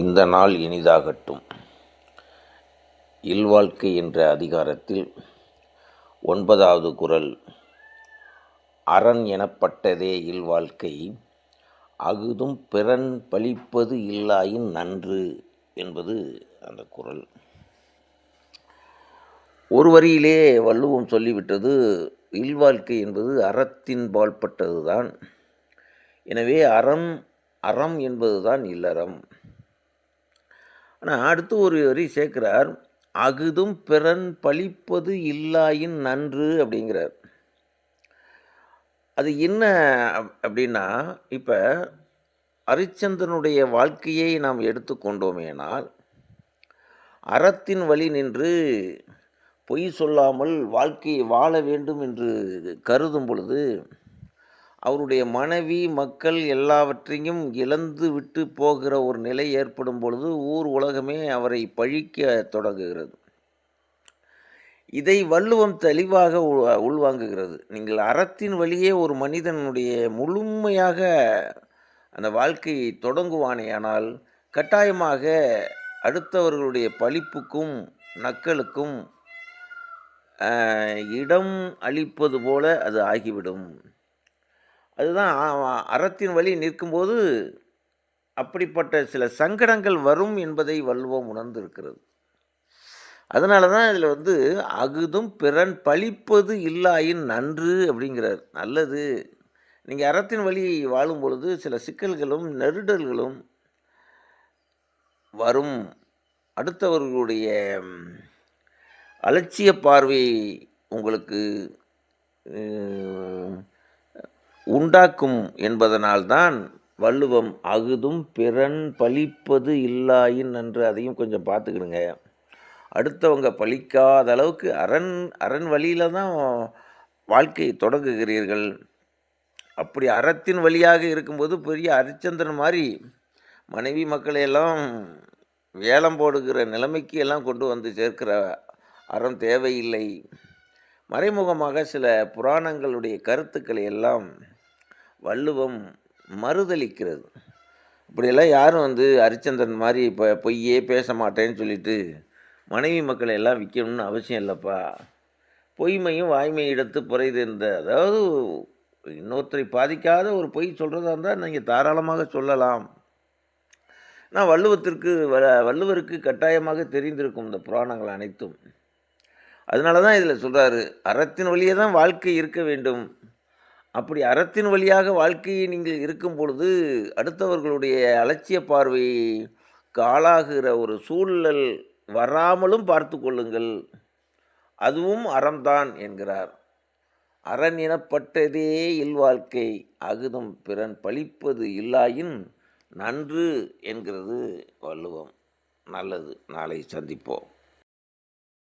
இந்த நாள் இனிதாகட்டும். இல்வாழ்க்கை என்ற அதிகாரத்தில் ஒன்பதாவது குறள் அரண் எனப்பட்டதே இல்வாழ்க்கை. அகுதும் பிறன் பழிப்பது இல்லாயின் நன்று என்பது அந்த குறள் ஒரு வரியிலே வள்ளுவம் சொல்லிவிட்டது இல்வாழ்க்கை என்பது அறத்தின் பால்பட்டது தான் எனவே அறம் அறம் என்பதுதான் இல்லறம். ஆனால் அடுத்து ஒரு வரி சேர்க்கிறார் அகுதும் பிறன் பழிப்பது இல்லாயின் நன்று அப்படிங்கிறார். அது என்ன அப்படின்னா இப்போ ஹரிச்சந்திரனுடைய வாழ்க்கையை நாம் எடுத்துக்கொண்டோமேனால் அறத்தின் வழி நின்று பொய் சொல்லாமல் வாழ்க்கையை வாழ வேண்டும் என்று கருதும் பொழுது அவருடைய மனைவி மக்கள் எல்லாவற்றையும் இழந்து விட்டு போகிற ஒரு நிலை ஏற்படும் பொழுது ஊர் உலகமே அவரை பழிக்க தொடங்குகிறது. இதை வள்ளுவம் தெளிவாக உள்வாங்குகிறது. நீங்கள் அறத்தின் வழியே ஒரு மனிதனுடைய முழுமையாக அந்த வாழ்க்கையை தொடங்குவானேயானால் கட்டாயமாக அடுத்தவர்களுடைய பழிப்புக்கும் நக்களுக்கும் இடம் அளிப்பது போல அது ஆகிவிடும். அதுதான் அறத்தின் வழி நிற்கும்போது அப்படிப்பட்ட சில சங்கடங்கள் வரும் என்பதை வள்ளுவம் உணர்ந்திருக்கிறது. அதனால தான் இதில் வந்து அகுதும் பிறன் பழிப்பது இல்லாயின் நன்று அப்படிங்கிறார். நல்லது. நீங்கள் அறத்தின் வழி வாழும் பொழுது சில சிக்கல்களும் நெருடல்களும் வரும். அடுத்தவர்களுடைய அலட்சிய பார்வை உங்களுக்கு உண்டாக்கும் என்பதனால்தான் வள்ளுவம் அகுதும் பிறன் பழிப்பது இல்லாயின் என்று அதையும் கொஞ்சம் பார்த்துக்கிடுங்க. அடுத்தவங்க பழிக்காத அளவுக்கு அரண் அரண் வழியில தான் வாழ்க்கையை தொடங்குகிறீர்கள். அப்படி அறத்தின் வழியாக இருக்கும்போது பெரிய அரிச்சந்திரன் மாதிரி மனைவி மக்களையெல்லாம் வேலம் போடுகிற நிலைமைக்கு எல்லாம் கொண்டு வந்து சேர்க்கிற அறம் தேவையில்லை. மறைமுகமாக சில புராணங்களுடைய கருத்துக்களை எல்லாம் வள்ளுவம் மறுதளிக்கிறது இப்படியெல்லாம் யாரும் வந்து ஹரிச்சந்திரன் மாதிரி இப்போ பொய்யே பேச மாட்டேன்னு சொல்லிட்டு மனைவி மக்களை எல்லாம் விற்கணும்னு அவசியம் இல்லைப்பா. பொய்மையும் வாய்மை எடுத்து புரைதிருந்த அதாவது இன்னொருத்தரை பாதிக்காத ஒரு பொய் சொல்கிறதா இருந்தால் நீங்கள் தாராளமாக சொல்லலாம். நான் வள்ளுவத்திற்கு வ- வள்ளுவருக்கு கட்டாயமாக தெரிந்திருக்கும் இந்த புராணங்கள் அனைத்தும். அதனால தான் இதில் சொல்கிறாரு அறத்தின் வழியே தான் வாழ்க்கை இருக்க வேண்டும். அப்படி அறத்தின் வழியாக வாழ்க்கையை நீங்கள் இருக்கும் பொழுது அடுத்தவர்களுடைய அலட்சிய பார்வைக்கு ஆளாகிற ஒரு சூழல் வராமலும் பார்த்து கொள்ளுங்கள். அதுவும் அறம்தான் என்கிறார். அரண் எனப்பட்டதே இல்வாழ்க்கை அகுதம் பிறன் பழிப்பது இல்லாயின் நன்று என்கிறது வள்ளுவம். நல்லது. நாளை சந்திப்போம்.